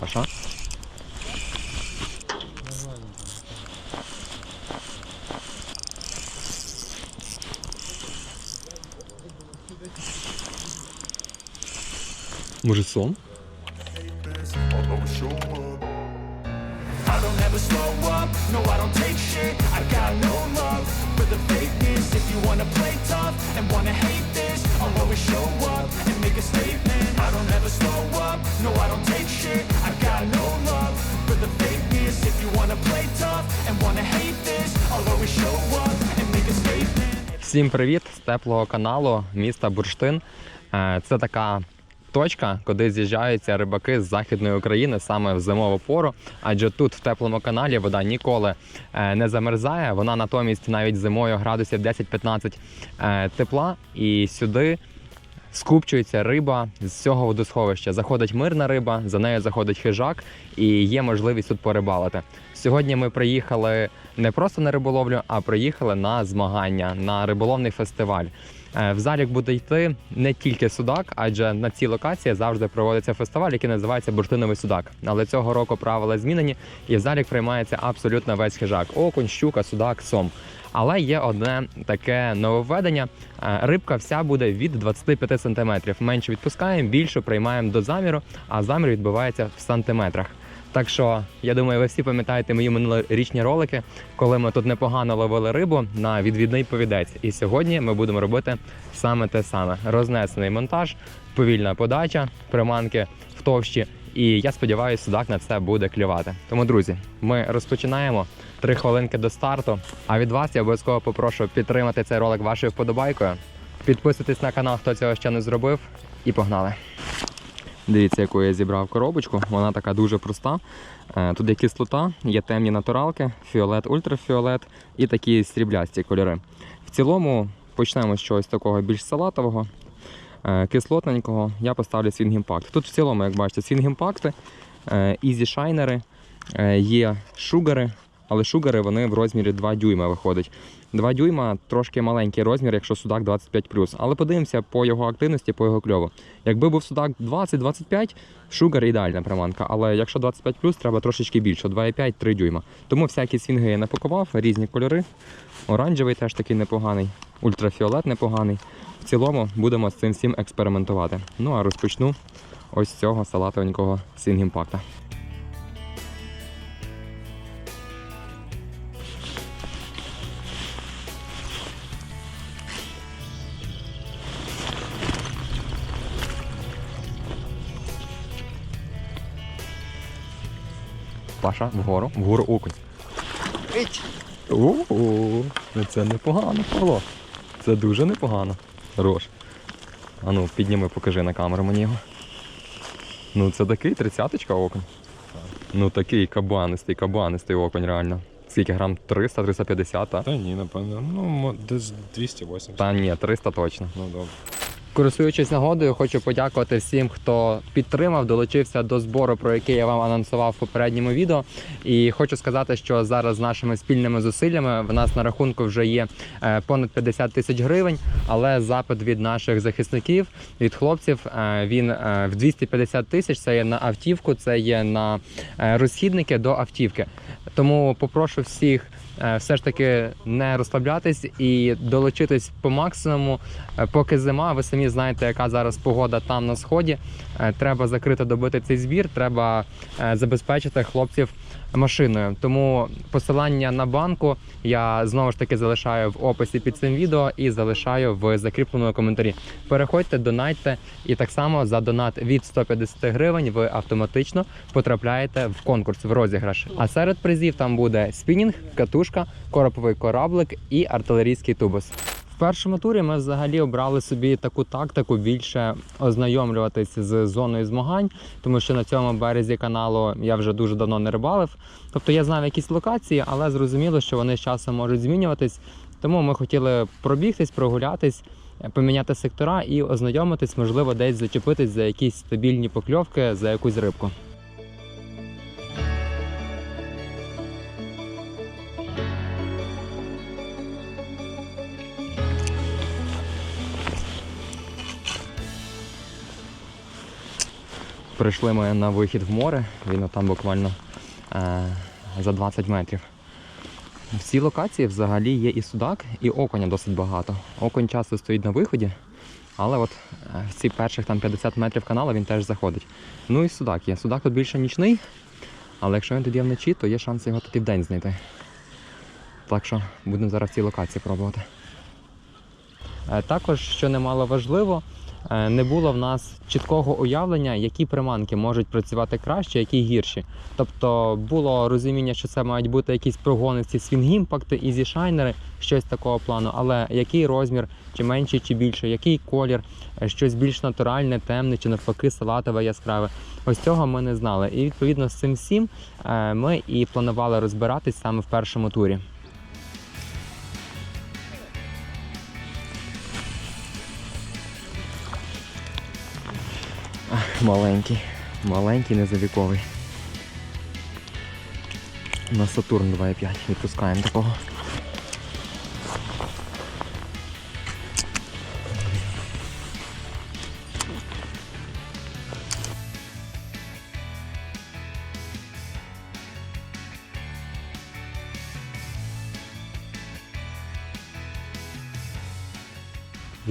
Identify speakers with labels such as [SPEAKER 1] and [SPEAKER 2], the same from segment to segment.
[SPEAKER 1] Masz, a?
[SPEAKER 2] I don't no I don't take shit. I got no love for the fakeness. If you wanna play tough and wanna hate always show up and make a statement I don't ever slow up, no I don't take shit I got no love for the fakeness If you wanna play tough and wanna hate this I'll always show up and make a statement
[SPEAKER 1] Всім привіт з теплого каналу міста Бурштин. Е, Це така точка, куди з'їжджаються рибаки з західної України саме в зимову пору. Адже тут в теплому каналі вода ніколи е, не замерзає. Вона натомість навіть зимою градусів 10-15 е, тепла. І сюди скупчується риба з цього водосховища. Заходить мирна риба, за нею заходить хижак, і є можливість тут порибалити. Сьогодні ми приїхали не просто на риболовлю, а приїхали на змагання на риболовний фестиваль. Е, В залік буде йти не тільки судак, адже на цій локації завжди проводиться фестиваль, який називається Бурштиновий судак. Але цього року правила змінені, і в залік приймається абсолютно весь хижак: окунь, щука, судак, сом. Але є одне таке нововведення. Е, Рибка вся буде від 25 см. Менше відпускаємо, більше приймаємо до заміру, а замір відбувається в сантиметрах. Так що я думаю, ви всі пам'ятаєте мої минулорічні ролики, коли ми тут непогано ловили рибу на відвідний повідець. І сьогодні ми будемо робити саме те саме: рознесений монтаж, повільна подача, приманки в товщі. І я сподіваюся, судак на це буде клювати. Тому, друзі, ми розпочинаємо три хвилинки до старту. А від вас я обов'язково попрошу підтримати цей ролик вашою вподобайкою. Підписуйтесь на канал, хто цього ще не зробив, і погнали. Дивіться, яку я зібрав коробочку. Вона така дуже проста. Е, Тут є кислота, є темні натуралки, фіолет, ультрафіолет і такі сріблясті кольори. В цілому почнемо з чогось такого більш салатового, е, кислотненького. Я поставлю Impact. Тут в цілому, як бачите, Impact, е, е, є шугари, але шугари вони в розмірі 2 дюйма виходять. 2 дюйма трошки маленький розмір, якщо судак 25 Але подивимося по його активності, по його кльову. Якби був судак 20-25, шугар ідеальна приманка. Але якщо 25 треба трошечки більше, 2,5-3 дюйма. Тому всякі свінги я напакував, різні кольори. Оранжевий теж такий непоганий, ультрафіолет непоганий. В цілому будемо з цим всім експериментувати. Ну а розпочну ось цього салатовенького сінгімпакта. Паша, вгору, вгору окунь. У-у, ну це непогано, Павло. Це дуже непогано. Хорош. А ну, підніми, покажи на камеру мені його. Ну це такий тридцяточка окунь. Ну такий кабанистий, кабанистий окунь, реально. Скільки грам? 300-350, та?
[SPEAKER 3] Та ні, напевно. Ну, десь 280.
[SPEAKER 1] Та ні, 300 точно.
[SPEAKER 3] Ну добре.
[SPEAKER 1] Користуючись нагодою, хочу подякувати всім, хто підтримав, долучився до збору, про який я вам анонсував в попередньому відео. І хочу сказати, що зараз з нашими спільними зусиллями в нас на рахунку вже є е, понад 50 тисяч гривень. Але запит від наших захисників, від хлопців, е, він е, в 250 тисяч. Це є на автівку, це є на розхідники до автівки. Тому попрошу всіх. Е, Все ж таки не розслаблятись і долучитись по максимуму, Е, поки зима. Ви самі знаєте, яка зараз погода там на сході. Е, Треба закрито добити цей збір, треба забезпечити хлопців машиною. Тому посилання на банку я знову ж таки залишаю в описі під цим відео і залишаю в закріпленому коментарі. Переходьте, донайте, і так само за донат від 150 гривень ви автоматично потрапляєте в конкурс в розіграш. А серед призів там буде спінінг, катушка, короповий кораблик і артилерійський тубус. В першому турі ми взагалі обрали собі таку тактику більше ознайомлюватись з зоною змагань, тому що на цьому березі каналу я вже дуже давно не рибалив. Тобто я знав якісь локації, але зрозуміло, що вони з часом можуть змінюватись. Тому ми хотіли пробігтись, прогулятись, поміняти сектора і ознайомитись, можливо, десь зачепитись за якісь стабільні покльовки, за якусь рибку. Прийшли ми на вихід в море, він там буквально е, за 20 метрів. В цій локації взагалі є і судак, і окуня досить багато. Окунь часто стоїть на виході, але от е, в ці перших там 50 метрів каналу він теж заходить. Ну і судак є. Судак тут більше нічний, але якщо він тут є вночі, то є шанс його тут і вдень знайти. Так що будемо зараз в цій локації пробувати. Е, Також, що немало важливо, не було в нас чіткого уявлення, які приманки можуть працювати краще, які гірші. Тобто було розуміння, що це мають бути якісь прогонисті свінгімпакти, ізішайнери, щось такого плану, але який розмір, чи менший, чи більший, який колір, е, щось більш натуральне, темне, чи навпаки салатове, яскраве. Ось цього ми не знали. І відповідно з цим всім е, ми і планували розбиратись саме в першому турі. Маленький, маленький, незавіковий. На Сатурн 2,5 відпускаємо такого.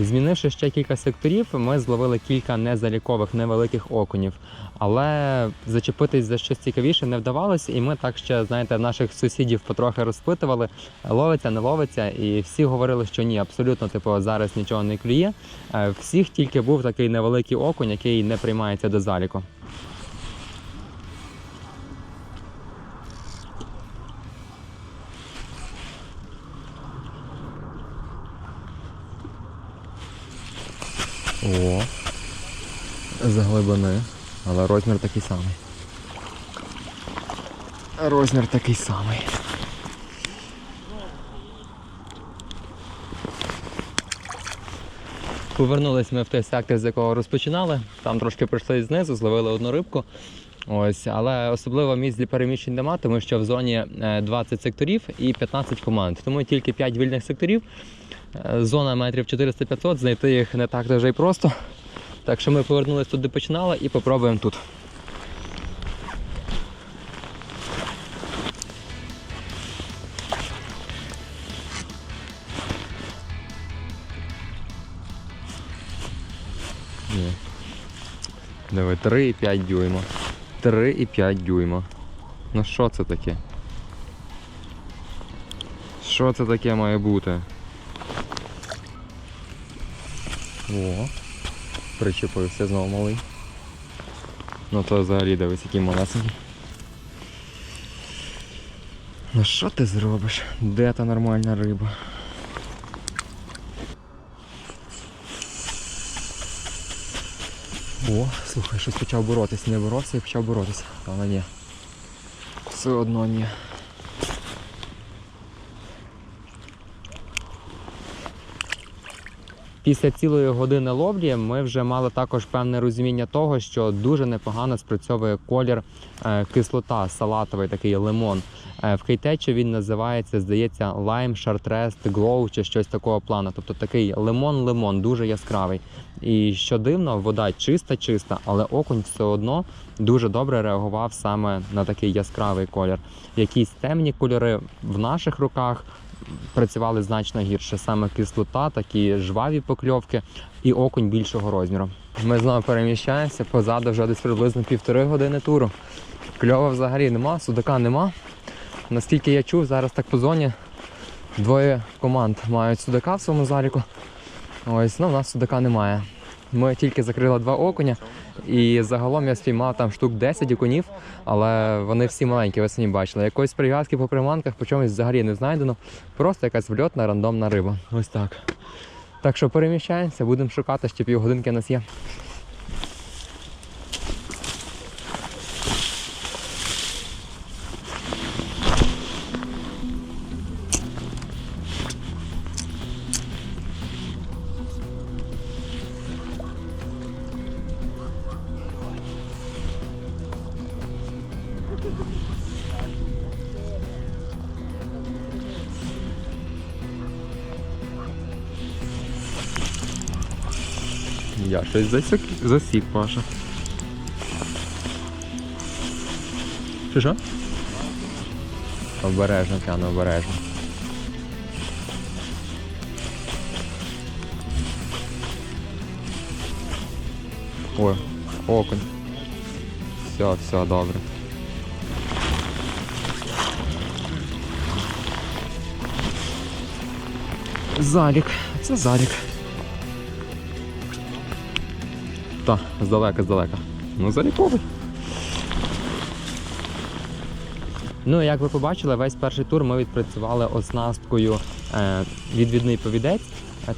[SPEAKER 1] Змінивши ще кілька секторів, ми зловили кілька незалікових невеликих окунів. Але зачепитись за щось цікавіше не вдавалося, і ми так ще, знаєте, наших сусідів потрохи розпитували, ловиться, не ловиться, і всі говорили, що ні, абсолютно, типу, зараз нічого не клює. Е, Всіх тільки був такий невеликий окунь, який не приймається до заліку. О, з глибини, але розмір такий самий. Розмір такий самий. Повернулись ми в той сектор, з якого розпочинали. Там трошки пройшли знизу, зловили одну рибку. Ось, але особливо місць для переміщень нема, тому що в зоні е, 20 секторів і 15 команд. Тому тільки 5 вільних секторів. Е, Зона метрів 400-500, знайти їх не так дуже і просто. Так що ми повернулись туди починали і попробуємо тут. Ні. Диви, 3,5 дюйма. 3,5 дюйма. Ну що це таке? Що це таке має бути? О, причепився знову малий. Ну то взагалі дивись, який малесенький. Ну що ти зробиш? Де та нормальна риба? О, слухай, щось почав боротись. Не боровся і почав боротися. Але ні. Все одно ні. Після цілої години ловлі ми вже мали також певне розуміння того, що дуже непогано спрацьовує колір е, кислота, салатовий такий лимон. Е, в кейтечі він називається, здається, Lime Chartreuse Glow чи щось такого плану. Тобто такий лимон-лимон, дуже яскравий. І що дивно, вода чиста-чиста, але окунь все одно дуже добре реагував саме на такий яскравий колір. Якісь темні кольори в наших руках працювали значно гірше. Саме кислота, такі жваві покльовки і окунь більшого розміру. Ми знову переміщаємося позаду вже десь приблизно півтори години туру. Кльова взагалі нема, судака нема. Наскільки я чув, зараз так по зоні двоє команд мають судака в своєму заліку. Ось, ну в нас судака немає. Ми тільки закрили два окуня, і загалом я спіймав там штук 10 окунів, але вони всі маленькі, ви самі бачили. Якоїсь прив'язки по приманках по чомусь взагалі не знайдено. Просто якась вльотна рандомна риба. Ось так. Так що переміщаємося, будемо шукати, ще півгодинки у нас є. Я щось засік, засік, Паша. Що що? Обережно, Тяно, обережно. Ой, окунь. Все, все, добре. Залік, це залік. Та, здалека, здалека. Ну, заліковий. Ну, як ви побачили, весь перший тур ми відпрацювали оснасткою е, відвідний повідець.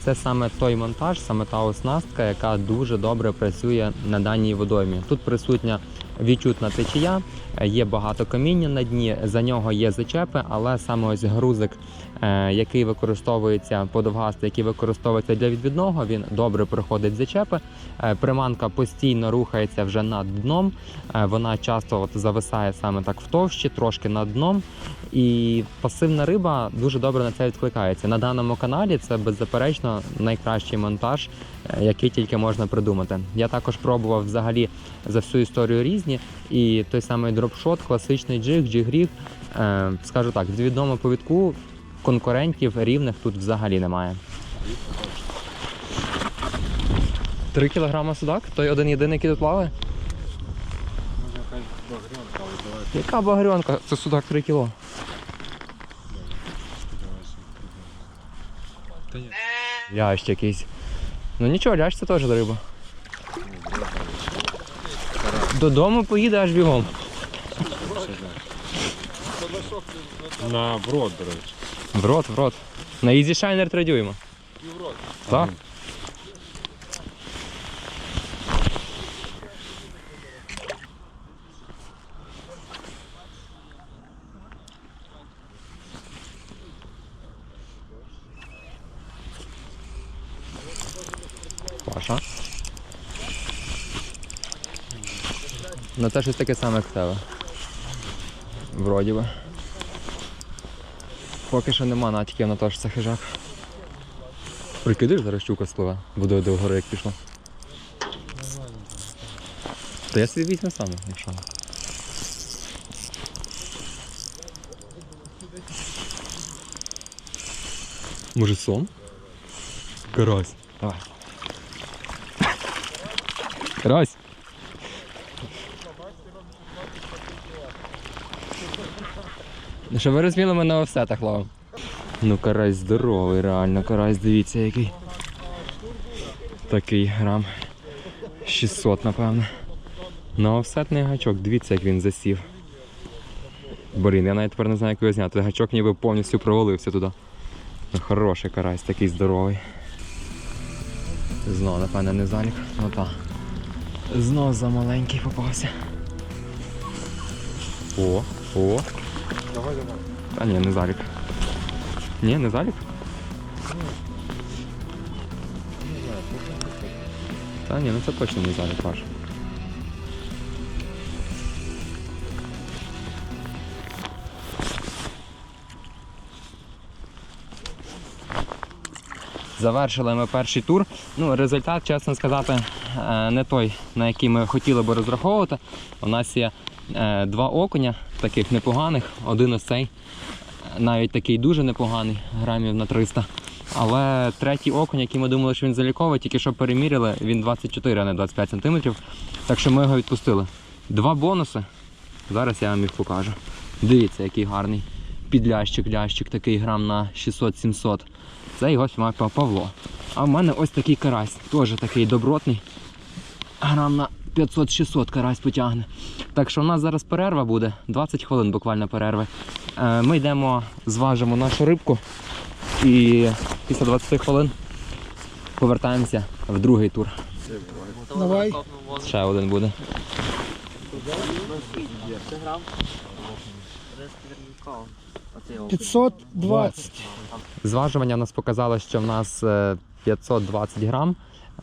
[SPEAKER 1] Це саме той монтаж, саме та оснастка, яка дуже добре працює на даній водоймі. Тут присутня відчутна течія, е, є багато каміння на дні, за нього є зачепи, але саме ось грузик, який використовується подовгастий, який використовується для відвідного, він добре проходить зачепи. Е, Приманка постійно рухається вже над дном. Е, Вона часто от зависає саме так в товщі, трошки над дном. І пасивна риба дуже добре на це відкликається. На даному каналі це беззаперечно найкращий монтаж, е, який тільки можна придумати. Я також пробував взагалі за всю історію різні. І той самий дропшот, класичний джиг, джигріг. Е, скажу так, в відному повідку конкурентів рівних тут взагалі немає. Три кілограма судак? Той один єдиний, який тут плаває? Яка багрянка? Це судак 3 кіло. Лящ якийсь. Ну нічого, лящ це теж риба. Додому поїде аж бігом.
[SPEAKER 3] На брод, до речі.
[SPEAKER 1] В рот, в рот. На Easy Shiner 3 дюйма. Так? Паша. Ну це щось таке саме як в тебе. Вроді би. Поки що нема натяків на те, що це хижак. Прикидиш, зараз щука спливе, водою до гори як пішла. Та я собі візьму сам, якщо. Може сон? Карась. Давай. Карась. Ну що ви розуміли, ми на офсетах ловимо. Ну карась здоровий, реально, карась, дивіться який. Такий грам. 600, напевно. На офсетний гачок, дивіться, як він засів. Блін, я навіть тепер не знаю, як його зняти. Гачок ніби повністю провалився туди. Ну, хороший карась, такий здоровий. Знов, напевно, не залік. Ну так. Знов замаленький попався. О, о.
[SPEAKER 3] Давай, давай.
[SPEAKER 1] Та ні, не залік. Ні, не залік? Та ні, ну це точно не залік ваш. Завершили ми перший тур. Ну, результат, чесно сказати, е, не той, на який ми хотіли би розраховувати. У нас є е, два окуня, таких непоганих. Один ось цей, навіть такий дуже непоганий, грамів на 300. Але третій окунь, який ми думали, що він заліковий, тільки що переміряли, він 24, а не 25 см. Так що ми його відпустили. Два бонуси. Зараз я вам їх покажу. Дивіться, який гарний підлящик, лящик, такий грам на 600-700. Це його знімав Павло. А в мене ось такий карась, теж такий добротний. Грам на 500-600 карась потягне. Так що у нас зараз перерва буде, 20 хвилин буквально перерви. Е, Ми йдемо, зважимо нашу рибку і після 20 хвилин повертаємося в другий тур.
[SPEAKER 4] Давай.
[SPEAKER 1] Ще один буде.
[SPEAKER 4] – 520.
[SPEAKER 1] Зважування нас показало, що в нас е, 520 грам.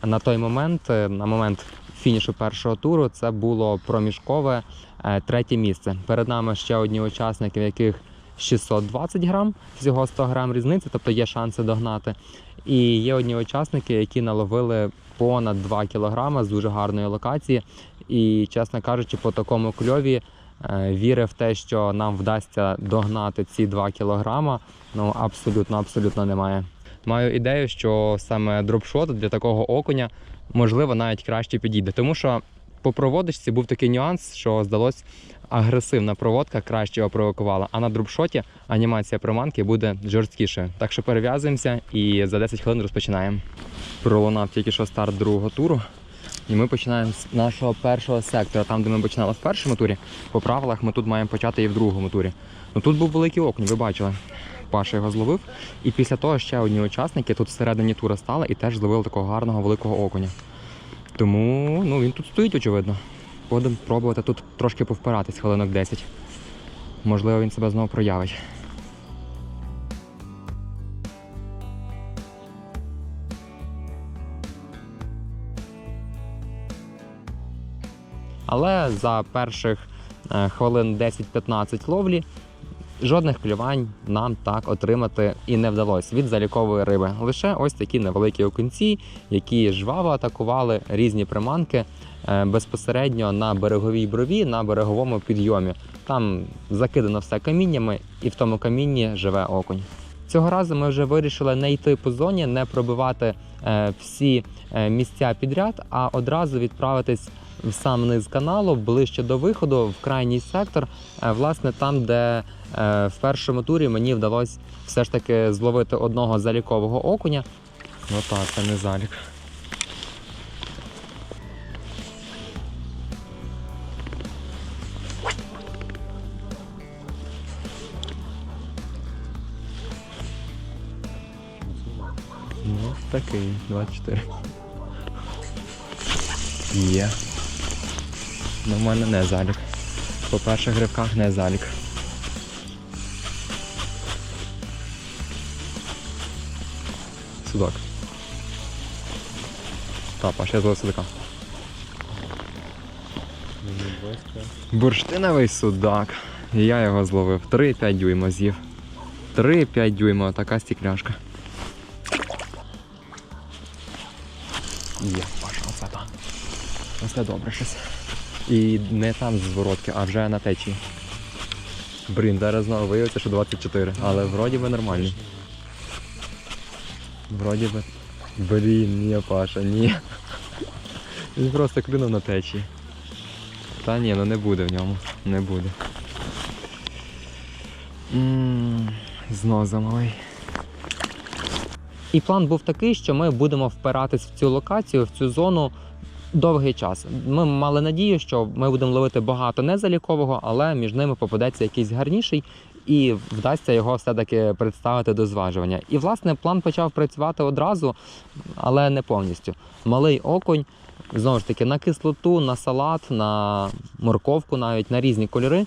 [SPEAKER 1] На той момент, е, на момент фінішу першого туру, це було проміжкове е, третє місце. Перед нами ще одні учасники, в яких 620 грам, всього 100 грам різниці, тобто є шанси догнати. І є одні учасники, які наловили понад 2 кілограми з дуже гарної локації. І, чесно кажучи, по такому кльові Е, Віри в те, що нам вдасться догнати ці 2 кілограма, ну абсолютно, абсолютно немає. Маю ідею, що саме дропшот для такого окуня можливо навіть краще підійде, тому що по проводочці був такий нюанс, що здалось агресивна проводка краще його провокувала, а на дропшоті анімація приманки буде жорсткішою. Так що перев'язуємося і за 10 хвилин розпочинаємо. Пролунав тільки що старт другого туру. І ми починаємо з нашого першого сектора, там, де ми починали в першому турі. По правилах ми тут маємо почати і в другому турі. Ну тут був великий окунь, ви бачили. Паша його зловив. І після того ще одні учасники тут всередині тура стали і теж зловили такого гарного великого окуня. Тому ну, він тут стоїть, очевидно. Будемо пробувати тут трошки повпиратись хвилинок 10. Можливо, він себе знову проявить. Але за перших е, хвилин 10-15 ловлі жодних клювань нам так отримати і не вдалося від залікової риби. Лише ось такі невеликі окунці, які жваво атакували різні приманки е, безпосередньо на береговій брові, на береговому підйомі. Там закидано все каміннями, і в тому камінні живе окунь. Цього разу ми вже вирішили не йти по зоні, не пробивати е, всі е, місця підряд, а одразу відправитись сам низ каналу, ближче до виходу, в крайній сектор, е, власне, там, де е, в першому турі мені вдалося все ж таки зловити одного залікового окуня. Ну так, це не залік. Ну, такий, 24. Є. Ну, в мене не залік. По перших гривках не залік. Судак. Та, Паш, я судака. Бурштиновий судак. Я його зловив. 3,5 дюйма з'їв. 3,5 дюйма, така стікляшка. Є, Паша, оце так. Добре щось. І не там з зворотки, а вже на течії. Блін, зараз знову виявиться, що 24, але вроді би нормальний. Вроді би. Блін, ні, Паша, ні. Він просто клюнув на течії. Та ні, ну не буде в ньому. Не буде. Знов замалий. І план був такий, що ми будемо впиратись в цю локацію, в цю зону довгий час. Ми мали надію, що ми будемо ловити багато незалікового, але між ними попадеться якийсь гарніший і вдасться його все-таки представити до зважування. І власне план почав працювати одразу, але не повністю. Малий окунь. Знову ж таки, на кислоту, на салат, на морковку, навіть на різні кольори.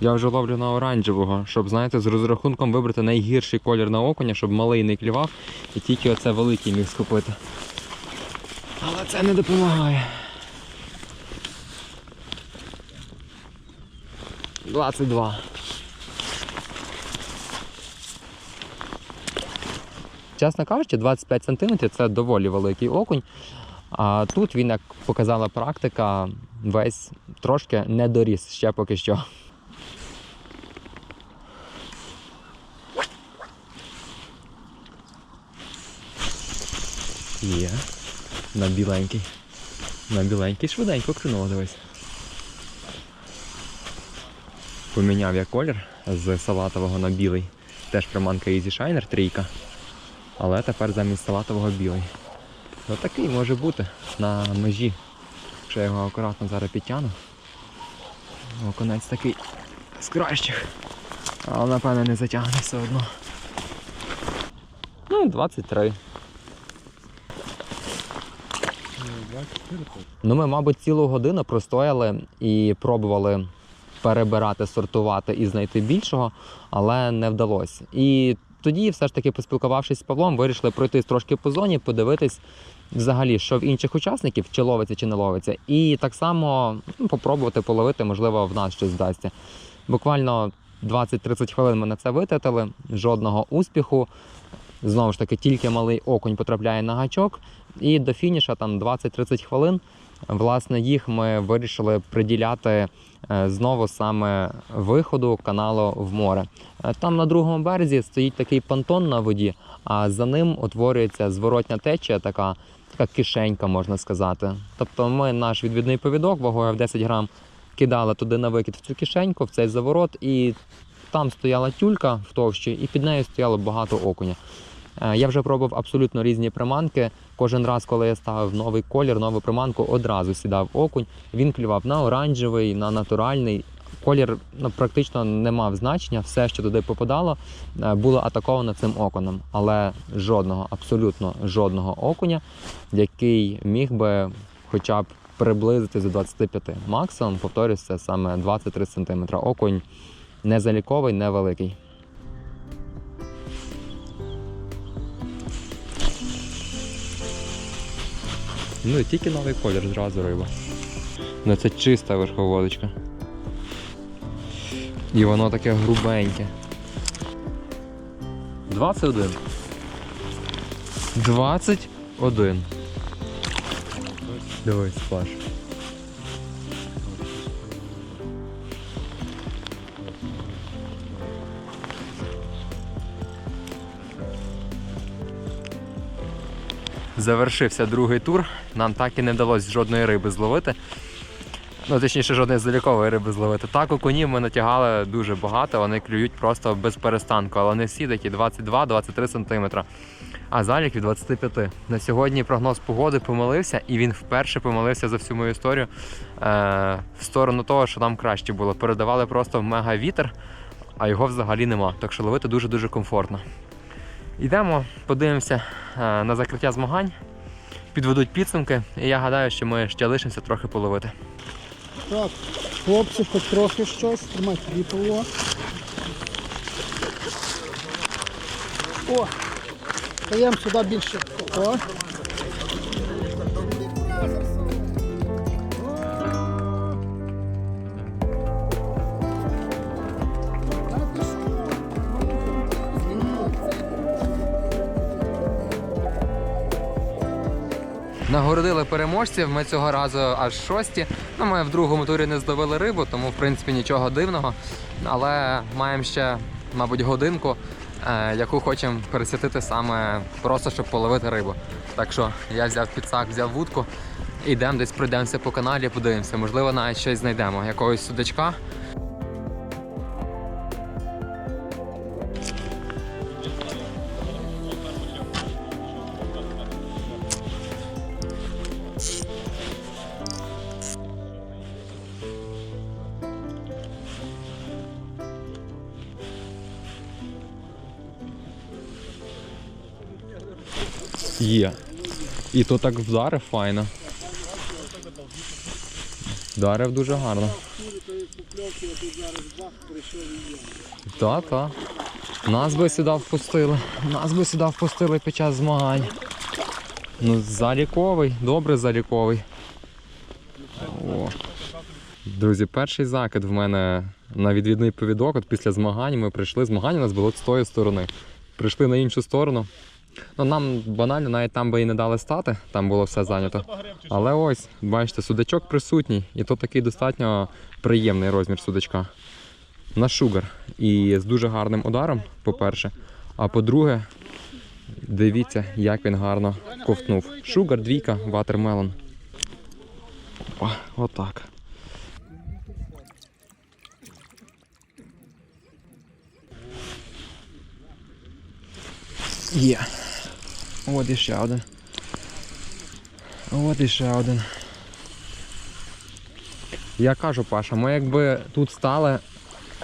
[SPEAKER 1] Я вже ловлю на оранжевого, щоб, знаєте, з розрахунком вибрати найгірший колір на окуня, щоб малий не клював, і тільки оце великий міг схопити. Але це не допомагає. 22. Чесно кажучи, 25 см це доволі великий окунь. А тут він, як показала практика, весь трошки не доріс ще поки що. Є. На біленький. На біленький швиденько клюнуло, дивись. Поміняв я колір з салатового на білий. Теж приманка Easy Shiner трійка. Але тепер замість салатового білий. Ну такий може бути на межі. Якщо я його акуратно зараз підтягну. Оконець такий з кращих. Але напевно не затягне все одно. Ну, 23. Ну, ми, мабуть, цілу годину простояли і пробували перебирати, сортувати і знайти більшого, але не вдалося. І тоді, все ж таки, поспілкувавшись з Павлом, вирішили пройтись трошки по зоні, подивитись взагалі, що в інших учасників, чи ловиться, чи не ловиться. І так само ну, попробувати половити, можливо, в нас щось вдасться. Буквально 20-30 хвилин ми на це витратили, жодного успіху. Знову ж таки, тільки малий окунь потрапляє на гачок, І до фініша там 20-30 хвилин. Власне, їх ми вирішили приділяти е, знову саме виходу каналу в море. Е, Там на другому березі стоїть такий понтон на воді, а за ним утворюється зворотня течія, така, така кишенька, можна сказати. Тобто ми наш відвідний повідок вагою в 10 грам кидали туди на викид в цю кишеньку, в цей заворот, і там стояла тюлька в товщі, і під нею стояло багато окуня. Е, Я вже пробував абсолютно різні приманки. Кожен раз, коли я ставив новий колір, нову приманку, одразу сідав окунь. Він клював на оранжевий, на натуральний. Колір ну, практично не мав значення. Все, що туди попадало, е, було атаковано цим окуном. Але жодного, абсолютно жодного окуня, який міг би хоча б приблизитись до 25. Максимум, повторюсь, це саме 23 см. Окунь не заліковий, невеликий. Ну і тільки новий колір, зразу риба. Ну це чиста верховодочка. І воно таке грубеньке. 21. 21. Дивись, Паш. Завершився другий тур. Нам так і не вдалося жодної риби зловити. Ну, точніше, жодної залікової риби зловити. Так, окунів ми натягали дуже багато, вони клюють просто без перестанку, але вони всі такі 22-23 см. А залік від 25. На сьогодні прогноз погоди помилився, і він вперше помилився за всю мою історію е- в сторону того, що нам краще було. Передавали просто мега вітер, а його взагалі нема. Так що ловити дуже-дуже комфортно. Йдемо, подивимося е, на закриття змагань, підведуть підсумки, і я гадаю, що ми ще лишимося трохи половити.
[SPEAKER 5] Так, хлопці, хоч трохи щось. Тримай Павло. О! Даємо сюди більше. О.
[SPEAKER 1] Нагородили переможців. Ми цього разу аж шості. Ну, ми в другому турі не здобили рибу, тому в принципі нічого дивного. Але маємо ще, мабуть, годинку, е, яку хочемо присвятити саме просто, щоб половити рибу. Так що я взяв підсак, взяв вудку. Ідемо десь пройдемося по каналі, подивимося. Можливо, навіть щось знайдемо. Якогось судачка. Є. І то так вдарив файно. Вдарив дуже гарно. Так, так. Нас би сюди впустили. Нас би сюди впустили під час змагань. Ну, заліковий, добре заліковий. О. Друзі, перший закид в мене на відвідний повідок. От після змагань ми прийшли. Змагання у нас було з тої сторони. Прийшли на іншу сторону. Ну, нам банально навіть там би і не дали стати, там було все зайнято. Але ось, бачите, судачок присутній, і то такий достатньо приємний розмір судачка. На шугар. І з дуже гарним ударом, по-перше. А по-друге, дивіться, як він гарно ковтнув. Шугар, двійка, ватермелон. Опа, отак. Є. От іще один. От іще один. Я кажу, Паша, ми якби тут стали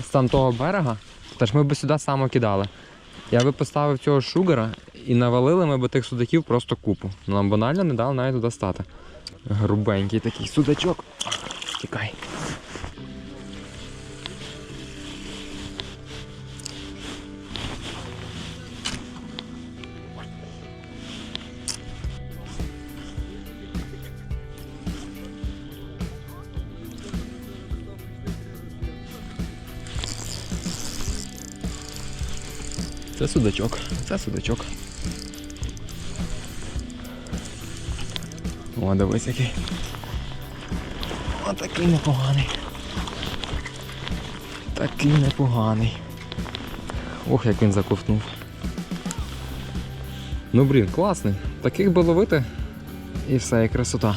[SPEAKER 1] з того берега, то ж ми б сюди само кидали. Я би поставив цього шугара і навалили ми б тих судаків просто купу. Нам банально не дали навіть туди стати. Грубенький такий судачок. Тікай. Це судачок, це судачок. О, дивись який. О, такий непоганий. Такий непоганий. Ох, як він заковтнув. Ну блін, класний. Таких би ловити. І все, і красота.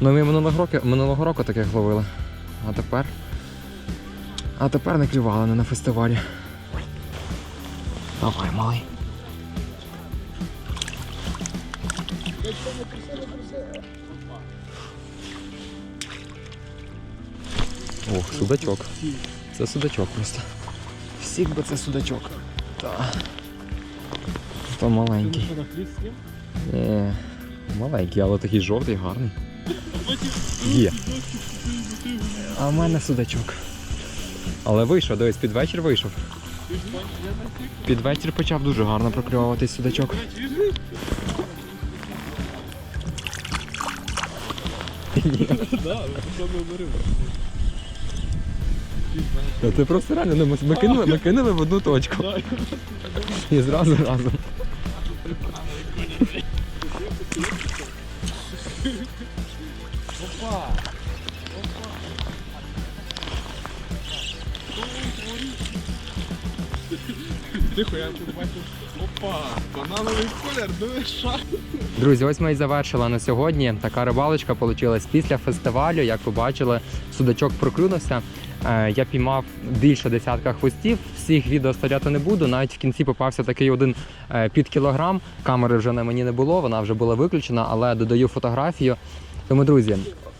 [SPEAKER 1] Ну ми минулого року, минулого року таких ловили. А тепер. А тепер не клювали не на фестивалі. Давай, малий. Ох, судачок. Це судачок просто. Всіх би це судачок. Та. То маленький. Ні, маленький, але такий жовтий, гарний. Є. А в мене судачок. Але вийшов, дивись, під вечір вийшов. Під вечір почав дуже гарно прокльовуватись судачок. Та Ти просто реально, ну, ми кинули в одну точку. І зразу разом.
[SPEAKER 3] Тихо, я тут бачу. Опа, банановий колір, і?
[SPEAKER 1] Друзі, ось ми і завершили на сьогодні. Така рибалочка вийшла після фестивалю. Як ви бачили, судачок проклюнувся. Е, Я піймав більше десятка хвостів. Всіх відео ставляти не буду. Навіть в кінці попався такий один е, під кілограм. Камери вже на мені не було, вона вже була виключена, але додаю фотографію. Тому, друзі,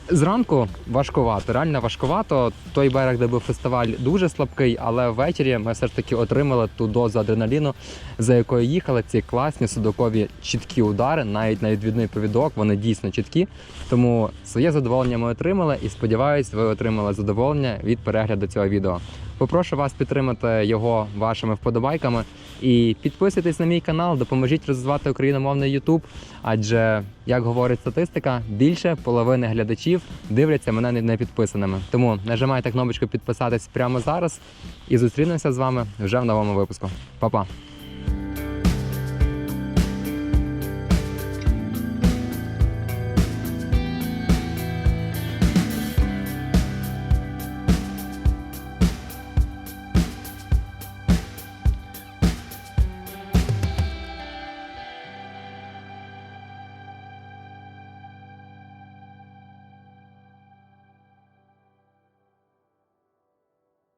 [SPEAKER 1] зранку важкувато, реально важкувато. Той берег, де був фестиваль, дуже слабкий, але ввечері ми все ж таки отримали ту дозу адреналіну, за якою їхали. Ці класні судокові чіткі удари, навіть на відвідний повідок, вони дійсно чіткі. Тому своє задоволення ми отримали і сподіваюсь, ви отримали задоволення від перегляду цього відео. Попрошу вас підтримати його вашими вподобайками і підписуйтесь на мій канал, допоможіть розвивати україномовний YouTube, адже, як говорить статистика, більше половини глядачів дивляться мене непідписаними. не підписаними. Тому нажимайте кнопочку підписатись прямо зараз і зустрінемося з вами вже в новому випуску. Па-па!